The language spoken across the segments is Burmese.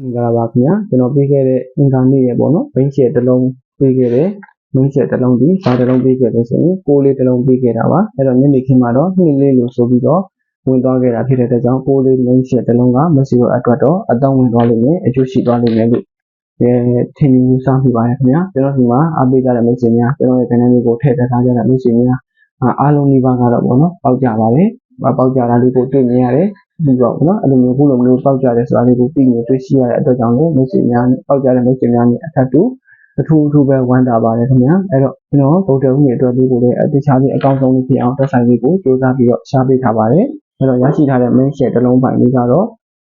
မင်္ဂလာပါခင်ဗျာကျွန်တော်ပေးခဲ့တဲ့အင်္ဂါနေ့ရပေါ့နော်ဘိန်းရှယ်တစ်လုံးပေးခဲ့တယ်ဘိန်းရှယ်တစ်လုံးဒီဘာတစ်လုံးပေးခဲ့လဲဆိုရင်ကိုးလေးတစ်လုံးပေးခဲ့တာပါအဲ့တော့ညနေခင်းမှာတော့နှစ်လေးလို့ဆိုပြီးတော့ဝင်သွားခဲ့တာဖြစ်တဲ့အတွက်ကြောင့်ကိုးလေးဘိန်းရှယ်တစ်လုံးကမက်ဆီကိုအတွက်တော့အတောင်းဝင်သွားလိမ့်မယ်အကျိုးရှိသွားလိမ့်မယ်လို့အဲထင်မြင်စားမိပါတယ်ခင်ဗျာကျွန်တော်ဒီမှာအားပေးကြတဲ့မိတ်ဆွေများကျွန်တော်ရဲ့ channel လေးကိုထည့်ထားကြတဲ့မိတ်ဆွေများအားလုံးဒီပါကတော့ပေါ့နော်ပေါက်ကြပါလေပေါက်ကြတာလေးကိုတွေ့မြင်ရတယ် ပြီးတော့နော်အဲ့လိုမျိုးခုလိုမျိုးပေါက်ကြတယ်ဆိုတာလေးကိုပြီးနေတွေ့ရှိရတဲ့အတွက်ကြောင့်လည်းမိတ်ဆွေများပေါက်ကြတဲ့မိတ်ဆွေများနဲ့အထက်တူအထူးအထူးပဲဝမ်းသာပါတယ်ခင်ဗျာအဲ့တော့ကျွန်တော်ဗုဒ္ဓဦးရဲ့အတွက်လေးကိုလည်းတခြားပြီးအကောင့်ဆုံးလေးဖြစ်အောင်တက်ဆိုင်လေးကိုစူးစမ်းပြီးတော့ရှားပေးထားပါတယ်အဲ့တော့ရရှိထားတဲ့ main share တစ်လုံးပိုင်လေးကတော့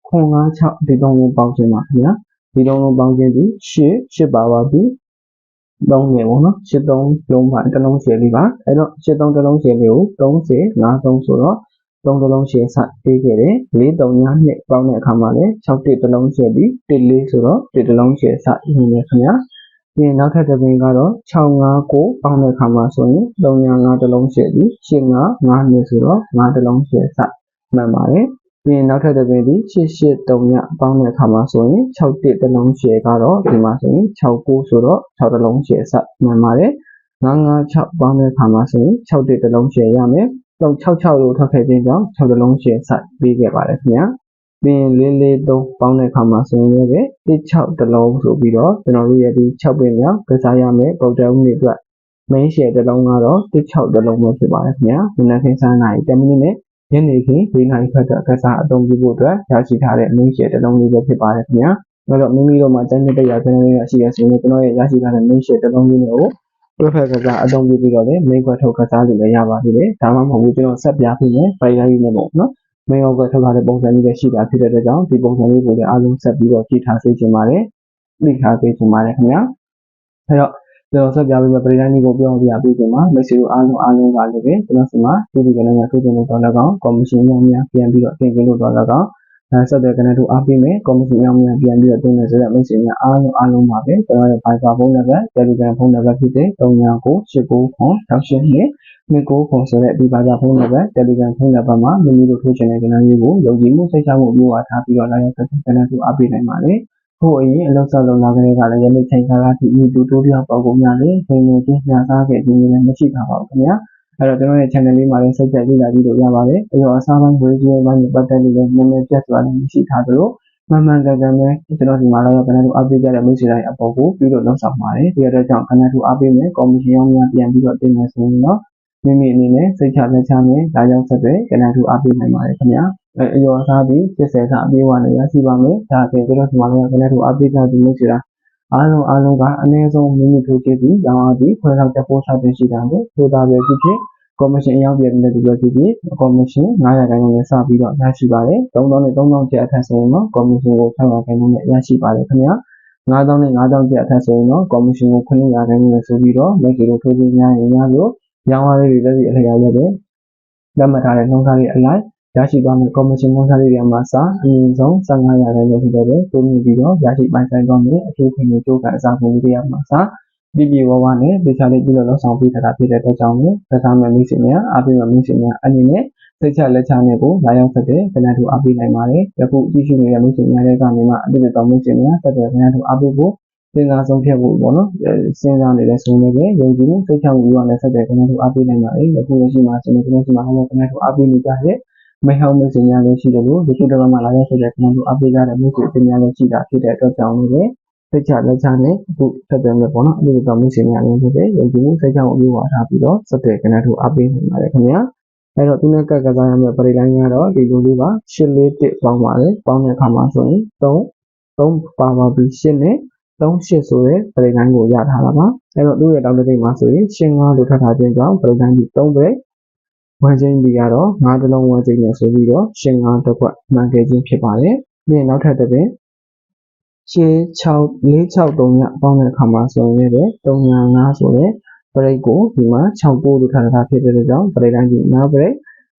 956ဒီသုံးလုံးပေါင်းခြင်းပါခင်ဗျာဒီသုံးလုံးပေါင်းခြင်းဒီ8 8ပါပါပြီသုံးနေပေါ့နော်83လုံးပါတစ်လုံး share လေးပါအဲ့တော့83တစ်လုံး share လေးကို30 53ဆိုတော့ သုံးတလုံးရှယ်ဆက်ပေးခဲ့တယ်၄3ညနှစ်ပေါင်းတဲ့အခါမှာလည်း6တစ်တလုံးရှယ်ပြီး1လေးဆိုတော့1တလုံးရှယ်ဆက်နေတယ်ခင်ဗျာပြီးရင်နောက်ထပ်တစ်ပင်ကတော့659ပေါင်းတဲ့အခါမှာဆိုရင်305တလုံးရှယ်ပြီး85 5နှစ်ဆိုတော့5တလုံးရှယ်ဆက်မှန်ပါတယ်ပြီးရင်နောက်ထပ်တစ်ပင်ဒီ883ညပေါင်းတဲ့အခါမှာဆိုရင်6တစ်တလုံးရှယ်ကတော့ဒီမှာဆိုရင်69ဆိုတော့6တလုံးရှယ်ဆက်မှန်ပါတယ်956ပေါင်းတဲ့အခါမှာဆိုရင်6တစ်တလုံးရှယ်ရမယ် တော့66လို့ထွက်ခဲ့ခြင်းကြောင့်6လုံးရှယ်စိုက်ပေးခဲ့ပါတယ်ခင်ဗျာပြီးရင်443ပေါင်းတဲ့အခါမှာဆိုရင်လည်း16တလုံးဆိုပြီးတော့ကျွန်တော်တို့ရဲ့ဒီ6ပင်မြောက်ကစားရမယ်ပုံတအုပ်တွေအတွက် main share တစ်လုံးကတော့16တလုံးပဲဖြစ်ပါတယ်ခင်ဗျာမနက်ခင်း7နာရီ10မိနစ်နဲ့ညနေခင်း4နာရီခန့်အတွက်ကစားအသုံးပြုဖို့အတွက်ရရှိထားတဲ့ main share တစ်လုံးလေးပဲဖြစ်ပါတယ်ခင်ဗျာအဲ့တော့မိမိတို့မှာကျန်းတဲ့တရားကျန်းတဲ့ရရှိရဆိုရင်ကျွန်တော်ရဲ့ရရှိထားတဲ့ main share တစ်လုံးလေးကို တွဲဖက်ကစားအသုံးပြုပြီးတော့လည်းမိခွက်ထုတ်ကစားလို့လည်းရပါသေးတယ်ဒါမှမဟုတ်ဘူးကျွန်တော်ဆက်ပြပေးမယ်ဖိုင်ရိုင်းနဲ့ပေါ့နော်မိခွက်ထုတ်ထားတဲ့ပုံစံလေးလည်းရှိတာဖြစ်တဲ့အတွက်ကြောင့်ဒီပုံစံလေးကိုလည်းအားလုံးဆက်ပြီးတော့ကြည့်ထားစေချင်ပါတယ်သိထားစေချင်ပါတယ်ခင်ဗျာအဲတော့ကျွန်တော်ဆက်ပြပေးမယ်ပရိသတ်ကြီးကိုပြောပြပေးခြင်းမှာမိတ်ဆွေတို့အားလုံးအားလုံးကလည်းပဲကျွန်တော်စီမှာဒီဒီကနေ့ကထုတ်တင်လို့တော့လည်းကောင်းကော်မရှင်များများပြန်ပြီးတော့တင်ပြလို့တော့လည်းကောင်း ဆက်တဲ့ကနေတို့အားပေးမယ်ကော်မရှင်အောင်များပြန်ပြီးတော့တင်မယ်ဆိုတော့မိတ်ဆွေများအားလုံးအားလုံးပါပဲကျွန်တော်ရဲ့ Viber ဖုန်းနံပါတ် Telegram ဖုန်းနံပါတ်ဖြစ်တဲ့399892 29ခွန်ဆိုတဲ့ဒီဘာသာဖုန်းနံပါတ် Telegram ဖုန်းနံပါတ်မှာမိမိတို့ထိုးချင်တဲ့ကဏ္ဍလေးကိုယုံကြည်မှုစိတ်ချမှုမျိုးအားထားပြီးတော့လာရောက်တဲ့ကဏ္ဍတို့အားပေးနိုင်ပါတယ်ဟိုအရင်အလောက်ဆောက်လုံလာကလေးကလည်းယနေ့ချိန်ကာလထိဤတူတိုးပြောက်ပေါကုန်များလေနေနေချင်းညာစားခဲ့ခြင်းလည်းမရှိပါဘူးခင်ဗျာ အဲ့တော့ကျွန်တော်ရဲ့ channel လေးမှာလည်းစိတ်ကြိုက်လေ့လာကြည့်လို့ရပါတယ်။အဲ့တော့အစားပိုင်းဝေကြီးပိုင်းနဲ့ပတ်သက်လို့လည်းနည်းနည်းပြတ်သွားတယ်မရှိထားသလိုမှန်မှန်ကန်ကန်ပဲကျွန်တော်ဒီမှာလည်းကဏ္ဍတူအားပေးကြတဲ့မိတ်ဆွေတိုင်းအပေါ်ကိုပြုလို့လုပ်ဆောင်ပါတယ်။ဒီအတွက်ကြောင့်ကဏ္ဍတူအားပေးမယ်ကော်မရှင်ရောင်းများပြန်ပြီးတော့တင်မယ်ဆိုရင်တော့မိမိအနေနဲ့စိတ်ချလက်ချနဲ့လာရောက်ဆက်တွေကဏ္ဍတူအားပေးနိုင်ပါတယ်ခင်ဗျာ။အဲအယောအစားပြီးစစ်ဆယ်ကအပြေးဝနဲ့ရရှိပါမယ်။ဒါအပြင်ကျွန်တော်ဒီမှာလည်းကဏ္ဍတူအားပေးကြတဲ့မိတ်ဆွေတိုင်း အားလုံးအားလုံးကအနည်းဆုံးမိမိထိုးကြည့်ပြီးရောင်းအားပြီးခွဲလောက်တဲ့ပို့ချတင်ရှိတာကိုထိုးတာပဲဖြစ်ဖြစ်ကော်မရှင်အရောက်ပြည်တဲ့ဒီလိုဖြစ်ပြီးကော်မရှင်900ခိုင်နှုန်းနဲ့စပြီးတော့ရရှိပါတယ်3000နဲ့3000ကျပ်အထက်ဆိုရင်တော့ကော်မရှင်ကို600ခိုင်နှုန်းနဲ့ရရှိပါတယ်ခင်ဗျာ9000နဲ့9000ကျပ်အထက်ဆိုရင်တော့ကော်မရှင်ကို900ခိုင်နှုန်းနဲ့ဆိုပြီးတော့မိတ်ဆွေတို့ထိုးပြီးများရင်များလို့ရောင်းရလေးတွေလည်းဒီအလျောက်လည်းပဲလက်မှတ်ထားတဲ့နှုန်းထားလေးအလိုက် ရရှိသွားမယ့် ကော်မရှင်နှုန်းထားလေးတွေမှာစအရင်ဆုံး15ရာခိုင်နှုန်းဖြစ်တဲ့တိုးမြင့်ပြီးတော့ရရှိပိုင်ဆိုင်သွားမယ့်အထူးခင်မျိုးကြိုးကအစားပုံလေးတွေမှာစပြပြဝဝနဲ့ဒေချာလေးပြုလို့လောက်ဆောင်ပေးထားတာဖြစ်တဲ့အတွက်ကြောင့်လည်းကစားမဲ့မိတ်ဆွေများအားပေးမဲ့မိတ်ဆွေများအနေနဲ့စိတ်ချလက်ချနဲ့ကိုလာရောက်ဆက်တဲ့ကဏ္ဍတူအားပေးနိုင်ပါတယ်။ယခုကြည့်ရှုနေတဲ့မိတ်ဆွေများတွေကမြန်မာအတိတ်တော်မိတ်ဆွေများဆက်တဲ့ကဏ္ဍတူအားပေးဖို့စဉ်းစားဆုံးဖြတ်ဖို့ပေါ့နော်။စဉ်းစားနေတဲ့ဆိုနေပဲယုံကြည်မှုစိတ်ချမှုရောနဲ့ဆက်တဲ့ကဏ္ဍတူအားပေးနိုင်ပါတယ်။ယခုလက်ရှိမှာစနေကနေ့မှာဟောကဏ္ဍတူအားပေးနေကြတဲ့ မိဟောင်းမိတ်ဆွေများလည်းရှိတယ်လို့ဒီကုတ္တကမှာလာရောက်ဆက်တဲ့ကဏ္ဍတူအားပေးကြတဲ့မိတ်ဆွေအများလည်းရှိတာဖြစ်တဲ့အတွက်ကြောင့်လည်းစိတ်ချလက်ချနဲ့အခုဆက်သွယ်မယ်ပေါ့နော်အဲ့ဒီတော့မိတ်ဆွေများအနေနဲ့ပဲယုံကြည်မှုစိတ်ချမှုအပြည့်အဝထားပြီးတော့ဆက်သွယ်ကဏ္ဍထုတ်အားပေးနိုင်ပါတယ်ခင်ဗျာအဲ့တော့သူနဲ့ကတ်ကစားရမယ့်ပရိလိုင်းကတော့ဒီလိုလေးပါ8လေးတစ်ပေါင်းပါတယ်ပေါင်းတဲ့အခါမှာဆိုရင်3 3ပါပါပြီး8နဲ့3 8ဆိုတဲ့ပရိလိုင်းကိုရထားတာပါအဲ့တော့သူ့ရဲ့တောင်းတတိမှာဆိုရင်ရှင်း5လို့ထပ်ထားခြင်းကြောင့်ပရိလိုင်းကြီး3ပဲ ဝမ်ချင်းဒီကတော့5တလုံးဝမ်ချင်းနဲ့ဆိုပြီးတော့ရှင်း5တစ်ခွက်မှန်ခဲ့ခြင်းဖြစ်ပါတယ်ပြီးရင်နောက်ထပ်တစ်ပင်ရှေး6 463ညပေါင်းတဲ့အခါမှာဆိုရင်လည်း305ဆိုတဲ့ပရိတ်ကိုဒီမှာ69လို့ထားတာဖြစ်တဲ့ကြောင့်ပရိတ်တိုင်းဒီနောက်ပရိတ်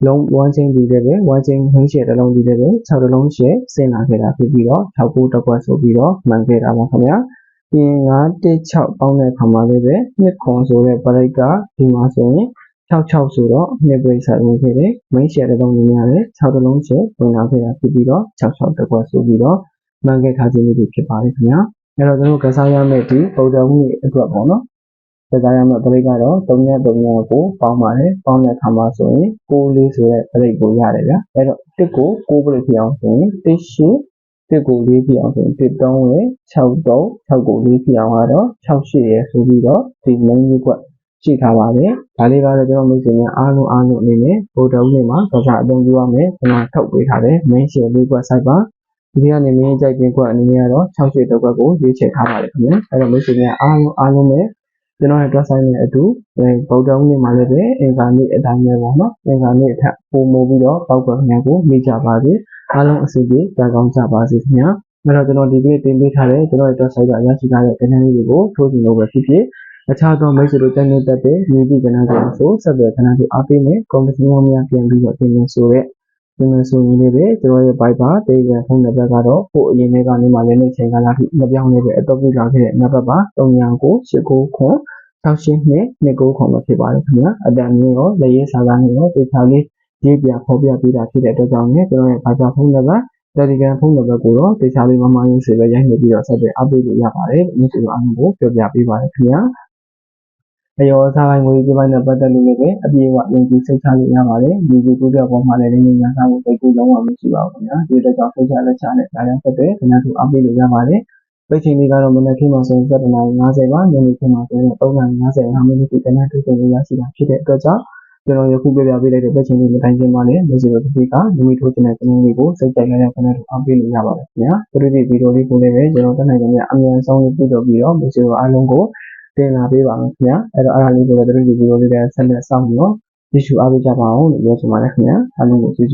လုံး1 chain ဒီလည်းပဲ1 chain ဟင်းရှယ်တစ်လုံးဒီလည်းပဲ6တစ်လုံးရှယ်ဆင်လာခဲ့တာဖြစ်ပြီးတော့69တစ်ခွက်ဆိုပြီးတော့မှန်ခဲ့တာပါခင်ဗျာပြင်916ပေါင်းတဲ့အခါမှာလည်းပဲနှစ်ခွန်ဆိုတဲ့ပရိတ်ကဒီမှာဆိုရင် 66ဆိုတော့နှစ်ပရိတ်ဆက်ဝင်ခဲ့တယ် main share တစ်လုံးညများတယ်6တစ်လုံးရှယ်ဝင်လာခဲ့တာဖြစ်ပြီးတော့66တစ်ခွက်ဆိုပြီးတော့မှန်ခဲ့ထားခြင်းမျိုးတွေဖြစ်ပါတယ်ခင်ဗျာအဲ့တော့ကျွန်တော်ကစားရမယ့်ဒီပုံတော်မှုအတွက်ပေါ့နော်ကစားရမယ့်ပရိတ်ကတော့3ရက်3ရက်ကိုပေါင်းပါတယ်ပေါင်းတဲ့အခါမှာဆိုရင်6လေးဆိုတဲ့ပရိတ်ကိုရတယ်ဗျာအဲ့တော့1ကို6ပရိတ်ဖြစ်အောင်ဆိုရင်1ရှိတစ်ကို၄ပြအောင်ဆိုရင်တစ်3ဝယ်6 3 6ကို၄ပြအောင်ကတော့6ရှိရယ်ဆိုပြီးတော့ဒီ main ကြီးကွက် ရှိထားပါတယ်ဒါလေးကတော့ကျွန်တော်မိတ်ဆွေများအားလုံးအားလုံးအနေနဲ့ဗိုလ်တော်ဦးနေမှာကစားအသုံးပြုရမယ်ကျွန်တော်ထုတ်ပေးထားတယ် main share လေးကွက် site ပါဒီကနေမင်းကြိုက်တဲ့ကွက်အနေနဲ့ကတော့6ရှိတဲ့ကွက်ကိုရွေးချယ်ထားပါတယ်ခင်ဗျာအဲ့တော့မိတ်ဆွေများအားလုံးအားလုံးပဲကျွန်တော်ရဲ့ dress size နဲ့အတူဗုဒ္ဓဦးနေမှာလည်းပဲအင်္ဂါနေ့အတိုင်းပဲပေါ့နော်အင်္ဂါနေ့အထက်ပုံမိုးပြီးတော့ပောက်ကွက်များကိုမိကြပါစေအားလုံးအစီအပြေကြာကောင်းကြပါစေခင်ဗျာအဲ့တော့ကျွန်တော်ဒီနေ့တင်ပေးထားတဲ့ကျွန်တော်ရဲ့ dress size ကရရှိထားတဲ့ကဏ္ဍလေးတွေကိုထိုးချင်လို့ပဲဖြစ်ဖြစ် အခြားသောမိတ်ဆွေတို့တက်နေတတ်တဲ့မြည်သည့်ကဏ္ဍတွေအဆိုဆက်သွယ်ကဏ္ဍတွေအားပေးမယ်ကွန်ပျူတာများပြန်ပြီးတော့တင်နေဆိုတဲ့ဒီလိုဆိုရင်လည်းပဲကျွန်တော်ရဲ့ Viber တေးရဖုန်းနံပါတ်ကတော့ပို့အရင်ထဲကနေမှလည်းနေချိန်ကလာထိမပြောင်းနေပဲအတော့ပြလာခဲ့တဲ့နံပါတ်ပါ3998ခွန်68နှစ်29ခွန်ပဲဖြစ်ပါတယ်ခင်ဗျာအတန်မျိုးရောလက်ရေးစာသားမျိုးရောတေချာလေးရေးပြဖော်ပြပေးတာဖြစ်တဲ့အတွက်ကြောင့်လည်းကျွန်တော်ရဲ့ Viber ဖုန်းနံပါတ် Telegram ဖုန်းနံပါတ်ကိုတော့တေချာလေးမမယုံစေပဲရိုက်နေပြီးတော့ဆက်သွယ်အပ်ပေးလို့ရပါတယ်။ဒီလိုအားလုံးကိုပြောပြပေးပါတယ်ခင်ဗျာ။ အယောစားပိုင်းငွေကြေးပိုင်းနဲ့ပတ်သက်လို့လည်းပဲအပြေအဝယုံကြည်စိတ်ချလို့ရပါတယ်။ဒီဒီကိုတဲ့ပေါ်မှာလည်းလည်းညာစားဖို့စိတ်ကူးလုံးဝမရှိပါဘူးခင်ဗျာ။ဒီတော့ကြောင့်စိတ်ချလက်ချနဲ့ဒါရောက်ဆက်တဲ့ခဏတူအပ်ပေးလို့ရပါတယ်။ပိတ်ချိန်လေးကတော့မနက်ခင်းမှာဆိုရင်7:50ပါညနေခင်းမှာဆိုရင်3:55မိနစ်ဒီကနေ့ထုတ်ပြန်ရရှိတာဖြစ်တဲ့အတွက်ကြောင့်ကျွန်တော်ယခုပြပြပေးလိုက်တဲ့ပတ်ချိန်လေးမတိုင်းခင်မှာလည်းမျိုးစုံတစ်ပိကလူမီထိုးတဲ့ကနေ့လေးကိုစိတ်ကြိုက်နေတဲ့ခဏတူအပ်ပေးလို့ရပါတယ်ခင်ဗျာ။ဒီဒီဗီဒီယိုလေးကိုလည်းပဲကျွန်တော်တက်နိုင်တဲ့အမြန်ဆုံးပြပြပြီးတော့မျိုးစုံအားလုံးကို တင်လာပေးပါမယ်ခင်ဗျာအဲ့တော့အားလေးကိုလည်းတို့ဒီဗီဒီယိုလေးတွေဆက်လက်စောင့်ပြီးတော့ကြည့်ရှုအားပေးကြပါအောင်လို့ပြောချင်ပါတယ်ခင်ဗျာအားလုံးကိုကျေးဇူး